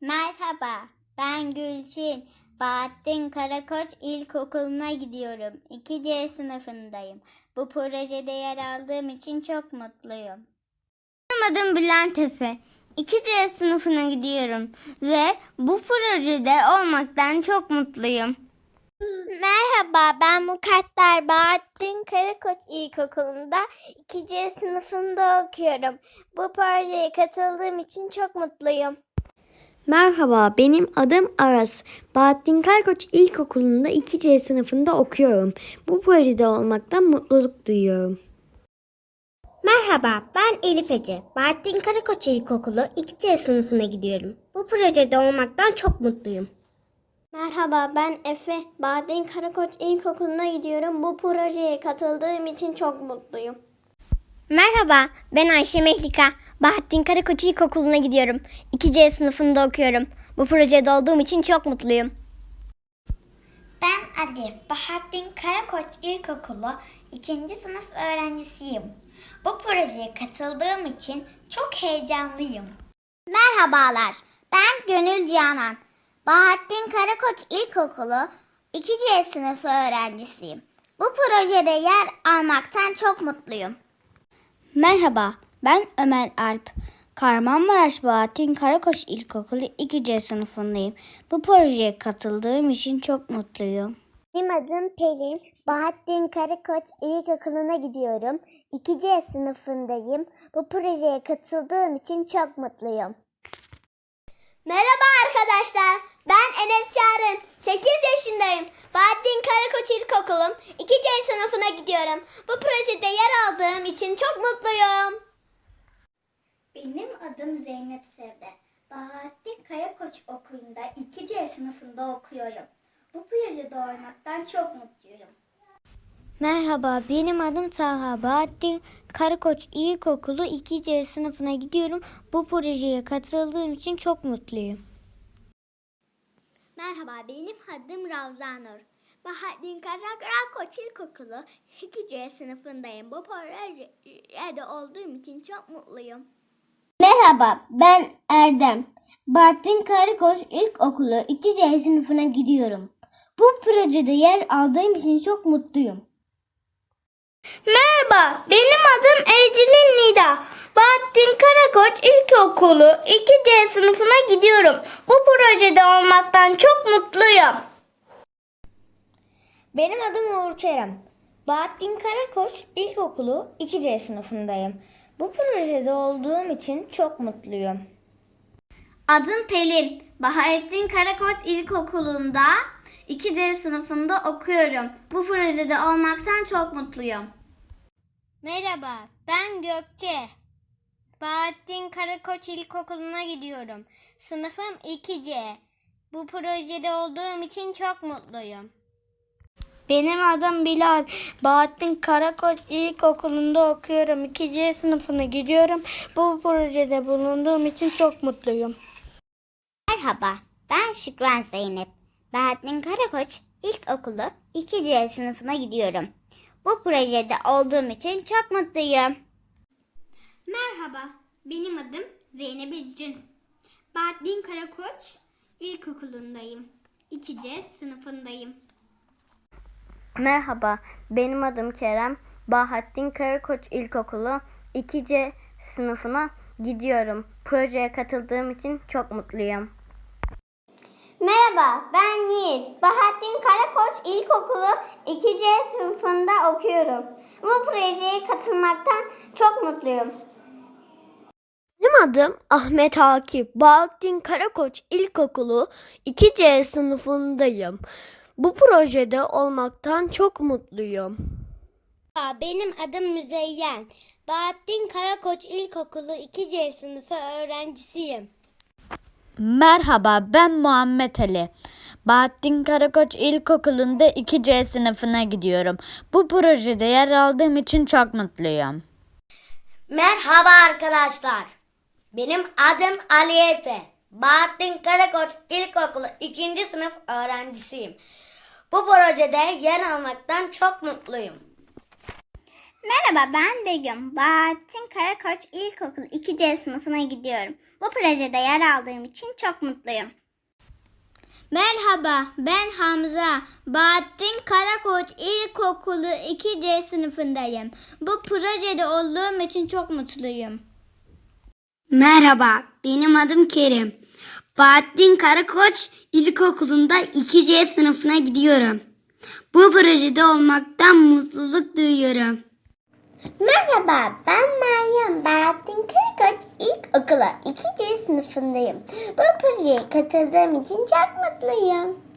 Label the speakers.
Speaker 1: Merhaba, ben Gülçin. Bahattin Karakoç İlkokulu'na gidiyorum. 2C sınıfındayım. Bu projede yer aldığım için çok mutluyum. Benim adım Bülent Efe. 2C sınıfına gidiyorum ve bu projede olmaktan çok mutluyum. Merhaba, ben Mukadder Bahattin Karakoç İlkokulu'nda 2C sınıfında okuyorum. Bu projeye katıldığım için çok mutluyum.
Speaker 2: Merhaba, benim adım Aras. Bahattin Karkoç İlkokulu'nda 2C sınıfında okuyorum. Bu projede olmaktan mutluluk duyuyorum.
Speaker 1: Merhaba, ben Elif Ece. Bahattin Karakoç İlkokulu 2C sınıfına gidiyorum. Bu projede olmaktan çok mutluyum. Merhaba, ben Efe. Bahattin Karakoç İlkokulu'na gidiyorum. Bu projeye katıldığım için çok mutluyum. Merhaba, ben Ayşe Mehlika. Bahattin Karakoç İlkokulu'na gidiyorum. 2C sınıfında okuyorum. Bu projede olduğum için çok mutluyum. Ben Adif. Bahattin Karakoç İlkokulu 2. sınıf öğrencisiyim. Bu projeye katıldığım için çok heyecanlıyım. Merhabalar. Ben Gönül Canan. Bahattin Karakoç İlkokulu 2C sınıfı öğrencisiyim. Bu projede yer almaktan çok mutluyum.
Speaker 3: Merhaba, ben Ömer Alp. Kahramanmaraş Bahattin Karakoç İlkokulu 2C sınıfındayım. Bu projeye katıldığım için çok mutluyum.
Speaker 1: Benim adım Pelin. Bahattin Karakoç İlkokulu'na gidiyorum. 2C sınıfındayım. Bu projeye katıldığım için çok mutluyum. Merhaba arkadaşlar. Ben Enes Çağrı. 8 yaşındayım. Bahattin Karakoç İlkokulum. 2C sınıfına gidiyorum. Bu projede yer aldığım için çok mutluyum. Benim adım Zeynep Sevde. Bahattin Karakoç Okulu'nda 2C sınıfında okuyorum. Bu projede olmaktan çok mutluyum.
Speaker 2: Merhaba, benim adım Taha. Bahattin Karakoç İlkokulu 2C sınıfına gidiyorum. Bu projeye katıldığım için çok mutluyum.
Speaker 1: Merhaba, benim adım Ravza Nur. Bahattin Karakoç İlkokulu 2C sınıfındayım. Bu projede olduğum için çok mutluyum.
Speaker 3: Merhaba, ben Erdem. Bahattin Karakoç İlkokulu 2C sınıfına gidiyorum. Bu projede yer aldığım için çok mutluyum.
Speaker 1: Merhaba, benim adım Ecrin Nida. Bahattin Karakoç İlkokulu 2C sınıfına gidiyorum. Bu projede olmaktan çok mutluyum.
Speaker 3: Benim adım Uğur Kerem. Bahattin Karakoç İlkokulu 2C sınıfındayım. Bu projede olduğum için çok mutluyum.
Speaker 1: Adım Pelin. Bahattin Karakoç İlkokulu'nda 2C sınıfında okuyorum. Bu projede olmaktan çok mutluyum. Merhaba, ben Gökçe. Bahattin Karakoç İlkokulu'na gidiyorum. Sınıfım 2C. Bu projede olduğum için çok mutluyum.
Speaker 3: Benim adım Bilal. Bahattin Karakoç İlkokulu'nda okuyorum. 2C sınıfına gidiyorum. Bu projede bulunduğum için çok mutluyum.
Speaker 1: Merhaba, ben Şükran Zeynep. Bahattin Karakoç İlkokulu 2C sınıfına gidiyorum. Bu projede olduğum için çok mutluyum. Merhaba, benim adım Zeynep İzcin. Bahattin Karakoç İlkokulu'ndayım. 2C sınıfındayım.
Speaker 2: Merhaba, benim adım Kerem. Bahattin Karakoç İlkokulu 2C sınıfına gidiyorum. Projeye katıldığım için çok mutluyum.
Speaker 1: Merhaba, ben Yiğit. Bahattin Karakoç İlkokulu 2C sınıfında okuyorum. Bu projeye katılmaktan çok mutluyum.
Speaker 3: Benim adım Ahmet Akif. Bahattin Karakoç İlkokulu 2C sınıfındayım. Bu projede olmaktan çok mutluyum.
Speaker 1: Benim adım Müzeyyen. Bahattin Karakoç İlkokulu 2C sınıfı öğrencisiyim.
Speaker 4: Merhaba ben Muhammed Ali. Bahattin Karakoç İlkokulu'nda 2C sınıfına gidiyorum. Bu projede yer aldığım için çok mutluyum.
Speaker 3: Merhaba arkadaşlar. Benim adım Ali Efe. Bahattin Karakoç İlkokulu 2. sınıf öğrencisiyim. Bu projede yer almaktan çok mutluyum.
Speaker 5: Merhaba ben Begüm. Bahattin Karakoç İlkokulu 2C sınıfına gidiyorum. Bu projede yer aldığım için çok mutluyum.
Speaker 1: Merhaba, ben Hamza. Bahattin Karakoç İlkokulu 2C sınıfındayım. Bu projede olduğum için çok mutluyum.
Speaker 5: Merhaba benim adım Kerim. Bahattin Karakoç İlkokulu'nda 2C sınıfına gidiyorum. Bu projede olmaktan mutluluk duyuyorum.
Speaker 6: Merhaba, ben Meryem. Bahattin Karakoç İlkokulu 2C sınıfındayım. Bu projeye katıldığım için çok mutluyum.